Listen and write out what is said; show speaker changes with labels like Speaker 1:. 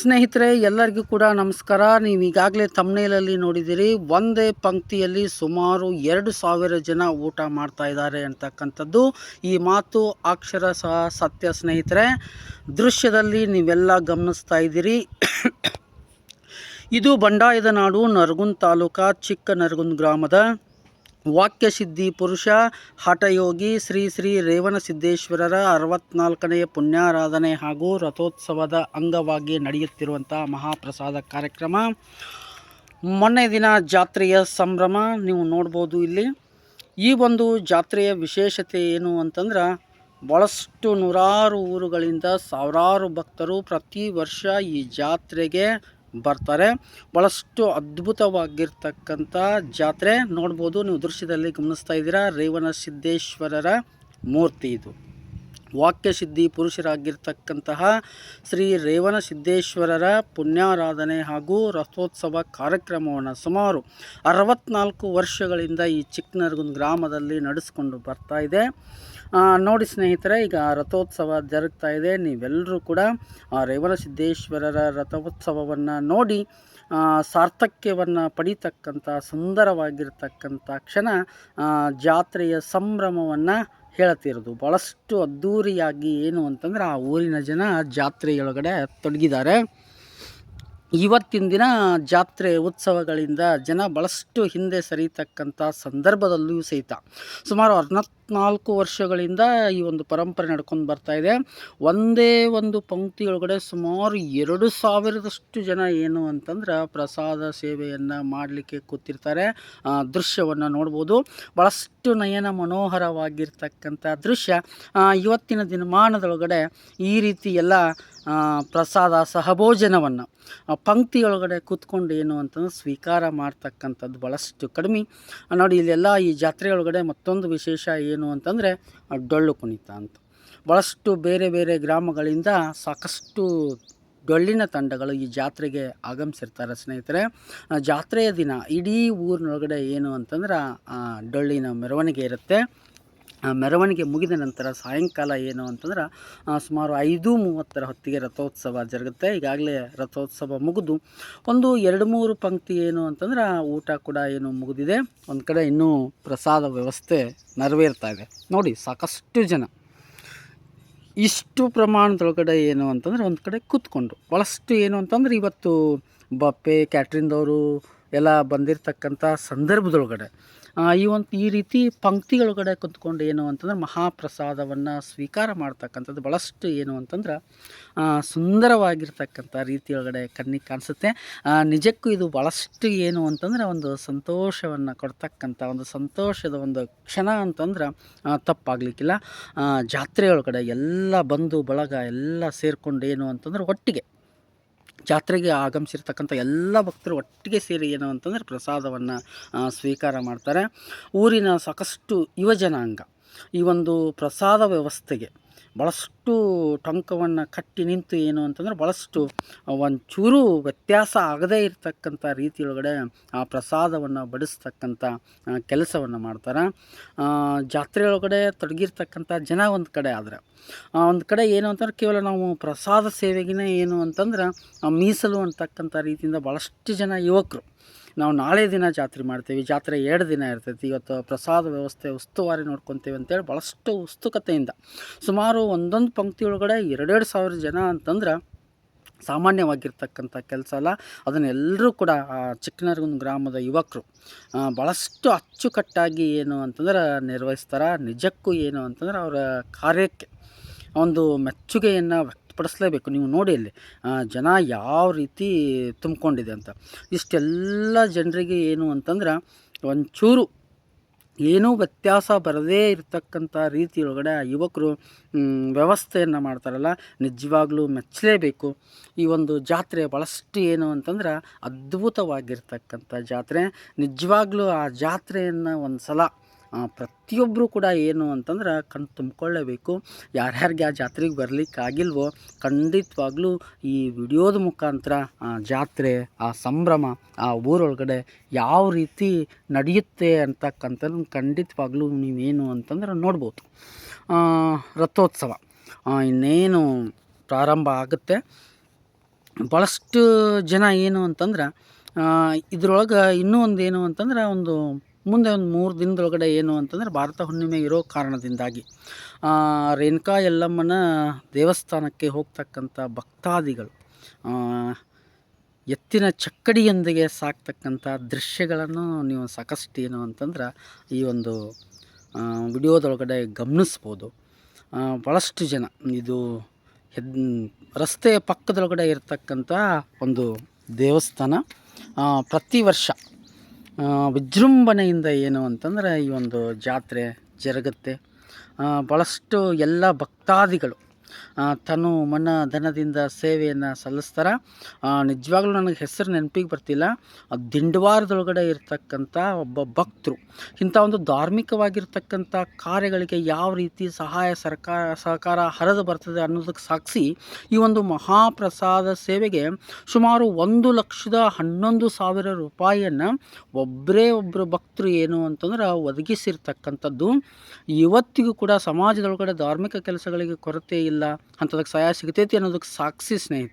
Speaker 1: ಸ್ನೇಹಿತರೆ, ಎಲ್ಲರಿಗೂ ಕೂಡ ನಮಸ್ಕಾರ. ನೀವು ಈಗಾಗಲೇ ತಮ್ಮನೇಲಲ್ಲಿ ನೋಡಿದ್ದೀರಿ ಒಂದೇ ಪಂಕ್ತಿಯಲ್ಲಿ ಸುಮಾರು ಎರಡು ಸಾವಿರ ಜನ ಊಟ ಮಾಡ್ತಾ ಇದ್ದಾರೆ ಅಂತಕ್ಕಂಥದ್ದು ಈ ಮಾತು ಅಕ್ಷರ ಸಹ ಸತ್ಯ ಸ್ನೇಹಿತರೆ. ದೃಶ್ಯದಲ್ಲಿ ನೀವೆಲ್ಲ ಗಮನಿಸ್ತಾ ಇದ್ದೀರಿ. ಇದು ಬಂಡಾಯದ ನಾಡು, ನರಗುಂದ್ ತಾಲೂಕಾ ಚಿಕ್ಕ ನರಗುಂದ ಗ್ರಾಮದ ವಾಕ್ಯಸಿದ್ಧಿ ಪುರುಷ, ಹಠಯೋಗಿ ಶ್ರೀ ಶ್ರೀ ರೇವಣ ಸಿದ್ದೇಶ್ವರರ ಅರವತ್ನಾಲ್ಕನೆಯ ಪುಣ್ಯಾರಾಧನೆ ಹಾಗೂ ರಥೋತ್ಸವದ ಅಂಗವಾಗಿ ನಡೆಯುತ್ತಿರುವಂಥ ಮಹಾಪ್ರಸಾದ ಕಾರ್ಯಕ್ರಮ. ಮೊನ್ನೆ ದಿನ ಜಾತ್ರೆಯ ಸಂಭ್ರಮ ನೀವು ನೋಡ್ಬೋದು ಇಲ್ಲಿ. ಈ ಒಂದು ಜಾತ್ರೆಯ ವಿಶೇಷತೆ ಏನು ಅಂತಂದ್ರೆ ಭಾಳಷ್ಟು ನೂರಾರು ಊರುಗಳಿಂದ ಸಾವಿರಾರು ಭಕ್ತರು ಪ್ರತಿ ವರ್ಷ ಈ ಜಾತ್ರೆಗೆ ಬರ್ತಾರೆ. ಭಾಳಷ್ಟು ಅದ್ಭುತವಾಗಿರ್ತಕ್ಕಂಥ ಜಾತ್ರೆ ನೋಡ್ಬೋದು. ನೀವು ದೃಶ್ಯದಲ್ಲಿ ಗಮನಿಸ್ತಾ ಇದ್ದೀರಾ, ರೇವಣ ಸಿದ್ದೇಶ್ವರರ ಮೂರ್ತಿ ಇದು. ವಾಕ್ಯ ಸಿದ್ಧಿ ಪುರುಷರಾಗಿರ್ತಕ್ಕಂತಹ ಶ್ರೀ ರೇವಣ ಸಿದ್ದೇಶ್ವರರ ಪುಣ್ಯಾರಾಧನೆ ಹಾಗೂ ರಥೋತ್ಸವ ಕಾರ್ಯಕ್ರಮವನ್ನು ಸುಮಾರು ಅರವತ್ನಾಲ್ಕು ವರ್ಷಗಳಿಂದ ಈ ಚಿಕ್ಕನರ್ಗುಂದ್ ಗ್ರಾಮದಲ್ಲಿ ನಡೆಸ್ಕೊಂಡು ಬರ್ತಾ ಇದೆ. ನೋಡಿ ಸ್ನೇಹಿತರೆ, ಈಗ ರಥೋತ್ಸವ ಜರುಗ್ತಾ ಇದೆ. ನೀವೆಲ್ಲರೂ ಕೂಡ ರೇವಣ ಸಿದ್ದೇಶ್ವರರ ರಥೋತ್ಸವವನ್ನು ನೋಡಿ ಸಾರ್ಥಕ್ಯವನ್ನು ಪಡೀತಕ್ಕಂಥ, ಸುಂದರವಾಗಿರ್ತಕ್ಕಂಥ ಕ್ಷಣ ಜಾತ್ರೆಯ ಸಂಭ್ರಮವನ್ನು ಹೇಳ್ತಿರೋದು. ಭಾಳಷ್ಟು ಅದ್ಧೂರಿಯಾಗಿ ಏನು ಅಂತಂದ್ರೆ ಆ ಊರಿನ ಜನ ಜಾತ್ರೆಯೊಳಗಡೆ ತೊಡಗಿದ್ದಾರೆ. ಇವತ್ತಿನ ದಿನ ಜಾತ್ರೆ ಉತ್ಸವಗಳಿಂದ ಜನ ಭಾಳಷ್ಟು ಹಿಂದೆ ಸರಿತಕ್ಕಂಥ ಸಂದರ್ಭದಲ್ಲೂ ಸಹಿತ ಸುಮಾರು ಅರವತ್ನಾಲ್ಕು ವರ್ಷಗಳಿಂದ ಈ ಒಂದು ಪರಂಪರೆ ನಡ್ಕೊಂಡು ಬರ್ತಾ ಇದೆ. ಒಂದೇ ಒಂದು ಪಂಕ್ತಿಯೊಳಗಡೆ ಸುಮಾರು ಎರಡು ಸಾವಿರದಷ್ಟು ಜನ ಏನು ಅಂತಂದ್ರೆ ಪ್ರಸಾದ ಸೇವೆಯನ್ನು ಮಾಡಲಿಕ್ಕೆ ಕೂತಿರ್ತಾರೆ. ದೃಶ್ಯವನ್ನು ನೋಡ್ಬೋದು. ಭಾಳಷ್ಟು ನಯನ ಮನೋಹರವಾಗಿರ್ತಕ್ಕಂಥ ದೃಶ್ಯ ಇವತ್ತಿನ ದಿನಮಾನದೊಳಗಡೆ ಈ ರೀತಿ ಎಲ್ಲ ಪ್ರಸಾದ ಸಹಭೋಜನವನ್ನು ಪಂಕ್ತಿಯೊಳಗಡೆ ಕೂತ್ಕೊಂಡು ಏನು ಅಂತಂದ್ರೆ ಸ್ವೀಕಾರ ಮಾಡ್ತಕ್ಕಂಥದ್ದು ಭಾಳಷ್ಟು ಕಡಿಮೆ. ನೋಡಿ, ಇಲ್ಲೆಲ್ಲ ಈ ಜಾತ್ರೆಯೊಳಗಡೆ ಮತ್ತೊಂದು ವಿಶೇಷ ಏನು ಅಂತಂದರೆ ಡೊಳ್ಳು ಕುಣಿತ ಅಂತ. ಭಾಳಷ್ಟು ಬೇರೆ ಬೇರೆ ಗ್ರಾಮಗಳಿಂದ ಸಾಕಷ್ಟು ಡೊಳ್ಳಿನ ತಂಡಗಳು ಈ ಜಾತ್ರೆಗೆ ಆಗಮಿಸಿರ್ತಾರೆ ಸ್ನೇಹಿತರೆ. ಜಾತ್ರೆಯ ದಿನ ಇಡೀ ಊರಿನೊಳಗಡೆ ಏನು ಅಂತಂದ್ರೆ ಡೊಳ್ಳಿನ ಮೆರವಣಿಗೆ ಇರುತ್ತೆ. ಮೆರವಣಿಗೆ ಮುಗಿದ ನಂತರ ಸಾಯಂಕಾಲ ಏನು ಅಂತಂದ್ರೆ ಸುಮಾರು ಐದು ಮೂವತ್ತರ ಹೊತ್ತಿಗೆ ರಥೋತ್ಸವ ಜರುಗುತ್ತೆ. ಈಗಾಗಲೇ ರಥೋತ್ಸವ ಮುಗಿದು ಒಂದು ಎರಡು ಮೂರು ಪಂಕ್ತಿ ಏನು ಅಂತಂದ್ರೆ ಊಟ ಕೂಡ ಏನು ಮುಗಿದಿದೆ. ಒಂದು ಕಡೆ ಇನ್ನೂ ಪ್ರಸಾದ ವ್ಯವಸ್ಥೆ ನೆರವೇರ್ತಾ ಇದೆ. ನೋಡಿ, ಸಾಕಷ್ಟು ಜನ. ಇಷ್ಟು ಪ್ರಮಾಣದೊಳಗಡೆ ಏನು ಅಂತಂದ್ರೆ, ಒಂದು ಕಡೆ ಕೂತ್ಕೊಂಡು. ಭಾಳಷ್ಟು ಏನು ಅಂತಂದ್ರೆ, ಇವತ್ತು ಬಪ್ಪೆ ಕ್ಯಾಟ್ರಿನ್ದವರು ಎಲ್ಲ ಬಂದಿರತಕ್ಕಂಥ ಸಂದರ್ಭದೊಳಗಡೆ ಈ ಒಂದು ಈ ರೀತಿ ಪಂಕ್ತಿಗಳೊಳಗಡೆ ಕುತ್ಕೊಂಡು ಏನು ಅಂತಂದ್ರೆ ಮಹಾಪ್ರಸಾದವನ್ನು ಸ್ವೀಕಾರ ಮಾಡ್ತಕ್ಕಂಥದ್ದು ಭಾಳಷ್ಟು ಏನು ಅಂತಂದ್ರೆ ಸುಂದರವಾಗಿರ್ತಕ್ಕಂಥ ರೀತಿಯೊಳಗಡೆ ಕಣ್ಣಿಗೆ ಕಾಣಿಸುತ್ತೆ. ನಿಜಕ್ಕೂ ಇದು ಭಾಳಷ್ಟು ಏನು ಅಂತಂದ್ರೆ ಒಂದು ಸಂತೋಷವನ್ನು ಕೊಡ್ತಕ್ಕಂಥ ಒಂದು ಸಂತೋಷದ ಒಂದು ಕ್ಷಣ ಅಂತಂದ್ರೆ ತಪ್ಪಾಗಲಿಕ್ಕಿಲ್ಲ. ಜಾತ್ರೆಯೊಳಗಡೆ ಎಲ್ಲ ಬಂಧು ಬಳಗ ಎಲ್ಲ ಸೇರಿಕೊಂಡು ಏನು ಅಂತಂದ್ರೆ ಒಟ್ಟಿಗೆ ಜಾತ್ರೆಗೆ ಆಗಮಿಸಿರ್ತಕ್ಕಂಥ ಎಲ್ಲ ಭಕ್ತರು ಒಟ್ಟಿಗೆ ಸೇರಿ ಏನು ಅಂತಂದರೆ ಪ್ರಸಾದವನ್ನು ಸ್ವೀಕಾರ ಮಾಡ್ತಾರೆ. ಊರಿನ ಸಾಕಷ್ಟು ಯುವಜನಾಂಗ ಈ ಒಂದು ಪ್ರಸಾದ ವ್ಯವಸ್ಥೆಗೆ ಭಾಳಷ್ಟು ಟೊಂಕವನ್ನು ಕಟ್ಟಿ ನಿಂತು ಏನು ಅಂತಂದ್ರೆ ಭಾಳಷ್ಟು ಒಂಚೂರು ವ್ಯತ್ಯಾಸ ಆಗದೇ ಇರತಕ್ಕಂಥ ರೀತಿಯೊಳಗಡೆ ಆ ಪ್ರಸಾದವನ್ನು ಬಡಿಸ್ತಕ್ಕಂಥ ಕೆಲಸವನ್ನು ಮಾಡ್ತಾರೆ. ಜಾತ್ರೆಯೊಳಗಡೆ ತೊಡಗಿರ್ತಕ್ಕಂಥ ಜನ ಒಂದು ಕಡೆ ಆದರೆ. ಒಂದು ಕಡೆ ಏನು ಅಂತಂದ್ರೆ ಕೇವಲ ನಾವು ಪ್ರಸಾದ ಸೇವೆಗಿನೇ ಏನು ಅಂತಂದ್ರೆ ಮೀಸಲು ಅಂತಕ್ಕಂಥ ರೀತಿಯಿಂದ ಭಾಳಷ್ಟು ಜನ ಯುವಕರು. ನಾವು ನಾಳೆ ದಿನ ಜಾತ್ರೆ ಮಾಡ್ತೀವಿ. ಜಾತ್ರೆ ಎರಡು ದಿನ ಇರ್ತೈತಿ. ಇವತ್ತು ಪ್ರಸಾದ ವ್ಯವಸ್ಥೆ ಉಸ್ತುವಾರಿ ನೋಡ್ಕೊತೀವಿ ಅಂತೇಳಿ ಭಾಳಷ್ಟು ಉತ್ಸುಕತೆಯಿಂದ ಸುಮಾರು ಒಂದೊಂದು ಪಂಕ್ತಿಯೊಳಗಡೆ ಎರಡೆರಡು ಸಾವಿರ ಜನ ಅಂತಂದ್ರೆ ಸಾಮಾನ್ಯವಾಗಿರ್ತಕ್ಕಂಥ ಕೆಲಸ ಅಲ್ಲ. ಅದನ್ನೆಲ್ಲರೂ ಕೂಡ ಚಿಕ್ಕನರಗುಂದ ಗ್ರಾಮದ ಯುವಕರು ಭಾಳಷ್ಟು ಅಚ್ಚುಕಟ್ಟಾಗಿ ಏನು ಅಂತಂದ್ರೆ ನಿರ್ವಹಿಸ್ತಾರೆ. ನಿಜಕ್ಕೂ ಏನು ಅಂತಂದ್ರೆ ಅವರ ಕಾರ್ಯಕ್ಕೆ ಒಂದು ಮೆಚ್ಚುಗೆಯನ್ನು ವ್ಯಕ್ತಪಡಿಸಲೇಬೇಕು. ನೀವು ನೋಡಿ ಅಲ್ಲಿ ಜನ ಯಾವ ರೀತಿ ತುಂಬಿಕೊಂಡಿದೆ ಅಂತ. ಇಷ್ಟೆಲ್ಲ ಜನರಿಗೆ ಏನು ಅಂತಂದ್ರೆ, ಒಂಚೂರು ಏನೂ ವ್ಯತ್ಯಾಸ ಬರದೇ ಇರತಕ್ಕಂಥ ರೀತಿಯೊಳಗಡೆ ಆ ಯುವಕರು ವ್ಯವಸ್ಥೆಯನ್ನು ಮಾಡ್ತಾರಲ್ಲ, ನಿಜವಾಗ್ಲೂ ಮೆಚ್ಚಲೇಬೇಕು. ಈ ಒಂದು ಜಾತ್ರೆ ಭಾಳಷ್ಟು ಏನು ಅಂತಂದ್ರೆ ಅದ್ಭುತವಾಗಿರ್ತಕ್ಕಂಥ ಜಾತ್ರೆ. ನಿಜವಾಗ್ಲೂ ಆ ಜಾತ್ರೆಯನ್ನು ಒಂದು ಸಲ ಪ್ರತಿಯೊಬ್ಬರು ಕೂಡ ಏನು ಅಂತಂದ್ರೆ ಕಣ್ ತುಂಬಿಕೊಳ್ಳೇಬೇಕು. ಯಾರ್ಯಾರಿಗೆ ಆ ಜಾತ್ರೆಗೆ ಬರಲಿಕ್ಕಾಗಿಲ್ವೋ ಖಂಡಿತವಾಗ್ಲೂ ಈ ವಿಡಿಯೋದ ಮುಖಾಂತರ ಆ ಜಾತ್ರೆ, ಆ ಸಂಭ್ರಮ, ಆ ಊರೊಳಗಡೆ ಯಾವ ರೀತಿ ನಡೆಯುತ್ತೆ ಅಂತಕ್ಕಂಥದ್ದು ಖಂಡಿತವಾಗ್ಲೂ ನೀವೇನು ಅಂತಂದ್ರೆ ನೋಡ್ಬೋದು. ರಥೋತ್ಸವ ಇನ್ನೇನು ಪ್ರಾರಂಭ ಆಗುತ್ತೆ. ಭಾಳಷ್ಟು ಜನ ಏನು ಅಂತಂದ್ರೆ ಇದ್ರೊಳಗೆ ಇನ್ನೂ ಒಂದು ಏನು ಅಂತಂದ್ರೆ ಒಂದು ಮುಂದೆ ಒಂದು ಮೂರು ದಿನದೊಳಗಡೆ ಏನು ಅಂತಂದ್ರೆ ಭಾರತ ಹುಣ್ಣಿಮೆ ಇರೋ ಕಾರಣದಿಂದಾಗಿ ರೇಣುಕಾ ಯಲ್ಲಮ್ಮನ ದೇವಸ್ಥಾನಕ್ಕೆ ಹೋಗ್ತಕ್ಕಂಥ ಭಕ್ತಾದಿಗಳು ಎತ್ತಿನ ಚಕ್ಕಡಿಯೊಂದಿಗೆ ಸಾಕ್ತಕ್ಕಂಥ ದೃಶ್ಯಗಳನ್ನು ನೀವು ಸಾಕಷ್ಟು ಏನು ಅಂತಂದ್ರೆ ಈ ಒಂದು ವಿಡಿಯೋದೊಳಗಡೆ ಗಮನಿಸ್ಬೋದು. ಭಾಳಷ್ಟು ಜನ ಇದು ಹೆದ್, ರಸ್ತೆಯ ಪಕ್ಕದೊಳಗಡೆ ಇರತಕ್ಕಂಥ ಒಂದು ದೇವಸ್ಥಾನ ಪ್ರತಿ ವರ್ಷ ವಿಜೃಂಭಣೆಯಿಂದ ಏನು ಅಂತಂದ್ರೆ ಈ ಒಂದು ಜಾತ್ರೆ ಜರುಗುತ್ತೆ. ಭಾಳಷ್ಟು ಎಲ್ಲ ಭಕ್ತಾದಿಗಳು ತನು ಮನ ಧನದಿಂದ ಸೇವೆಯನ್ನು ಸಲ್ಲಿಸ್ತಾರೆ. ನಿಜವಾಗ್ಲೂ ನನಗೆ ಹೆಸರು ನೆನಪಿಗೆ ಬರ್ತಿಲ್ಲ. ದಿಂಡವಾರದೊಳಗಡೆ ಇರತಕ್ಕಂಥ ಒಬ್ಬ ಭಕ್ತರು. ಇಂಥ ಒಂದು ಧಾರ್ಮಿಕವಾಗಿರ್ತಕ್ಕಂಥ ಕಾರ್ಯಗಳಿಗೆ ಯಾವ ರೀತಿ ಸಹಾಯ ಸರ್ಕಾರ, ಸಹಕಾರ ಹರಿದು ಬರ್ತದೆ ಅನ್ನೋದಕ್ಕೆ ಸಾಕ್ಷಿ ಈ ಒಂದು ಮಹಾಪ್ರಸಾದ ಸೇವೆಗೆ ಸುಮಾರು ಒಂದು ಲಕ್ಷದ ಹನ್ನೊಂದು ಸಾವಿರ ರೂಪಾಯಿಯನ್ನು ಒಬ್ಬರೇ ಒಬ್ಬರು ಭಕ್ತರು ಏನು ಅಂತಂದ್ರೆ ಒದಗಿಸಿರ್ತಕ್ಕಂಥದ್ದು. ಇವತ್ತಿಗೂ ಕೂಡ ಸಮಾಜದೊಳಗಡೆ ಧಾರ್ಮಿಕ ಕೆಲಸಗಳಿಗೆ ಕೊರತೆ ಇಲ್ಲ. ಅಂಥದಕ್ಕೆ ಸಹಾಯ ಸಿಗ್ತೈತಿ ಅನ್ನೋದಕ್ಕೆ ಸಾಕ್ಷಿ ಸ್ನೇಹಿತರೆ.